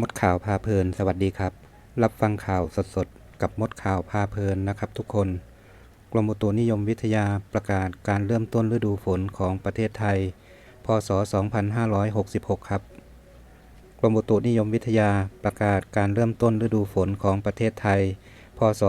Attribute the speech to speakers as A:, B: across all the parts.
A: มดข่าวพาเพลิน สวัสดีครับ รับฟังข่าวสดๆ กับมดข่าวพาเพลินนะครับทุกคน กรมอุตุนิยมวิทยาประกาศการเริ่มต้นฤดูฝนของประเทศไทย พศ 2566 ครับ กรมอุตุนิยมวิทยาประกาศการเริ่มต้นฤดูฝนของประเทศไทย พศ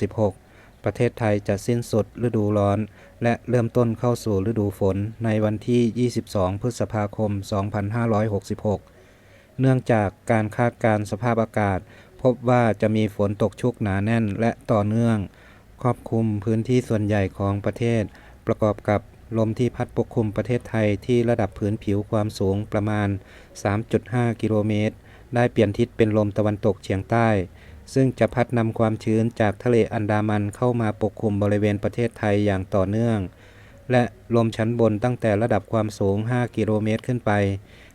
A: 2566 ประเทศไทยจะสิ้นสุดฤดูร้อน และเริ่มต้นเข้าสู่ฤดูฝนในวันที่ 22 พฤษภาคม 2566 เนื่องจากการคาดการสภาพอากาศ พบว่าจะมีฝนตกชุกหนาแน่นและต่อเนื่อง ครอบคลุมพื้นที่ส่วนใหญ่ของประเทศ ประกอบกับลมที่พัดปกคลุมประเทศไทยที่ระดับพื้นผิวความสูงประมาณ 3.5 กิโลเมตร ได้เปลี่ยนทิศเป็นลมตะวันตกเฉียงใต้ ซึ่งจะพัดนำความชื้นจากทะเลอันดามันเข้ามาปกคลุมบริเวณประเทศไทยอย่างต่อเนื่อง และลมชั้นบนตั้งแต่ระดับความสูง 5 กิโลเมตรขึ้นไป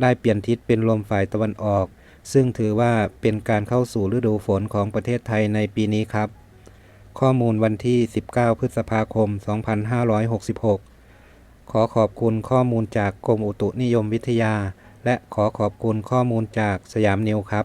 A: ได้เปลี่ยนทิศเป็นลมฝ่ายตะวันออก ซึ่งถือว่าเป็นการเข้าสู่ฤดูฝนของประเทศไทยในปีนี้ครับ ข้อมูลวันที่ 19 พฤษภาคม 2566 ขอขอบคุณข้อมูลจากกรมอุตุนิยมวิทยา และขอขอบคุณข้อมูลจากสยามนิวครับ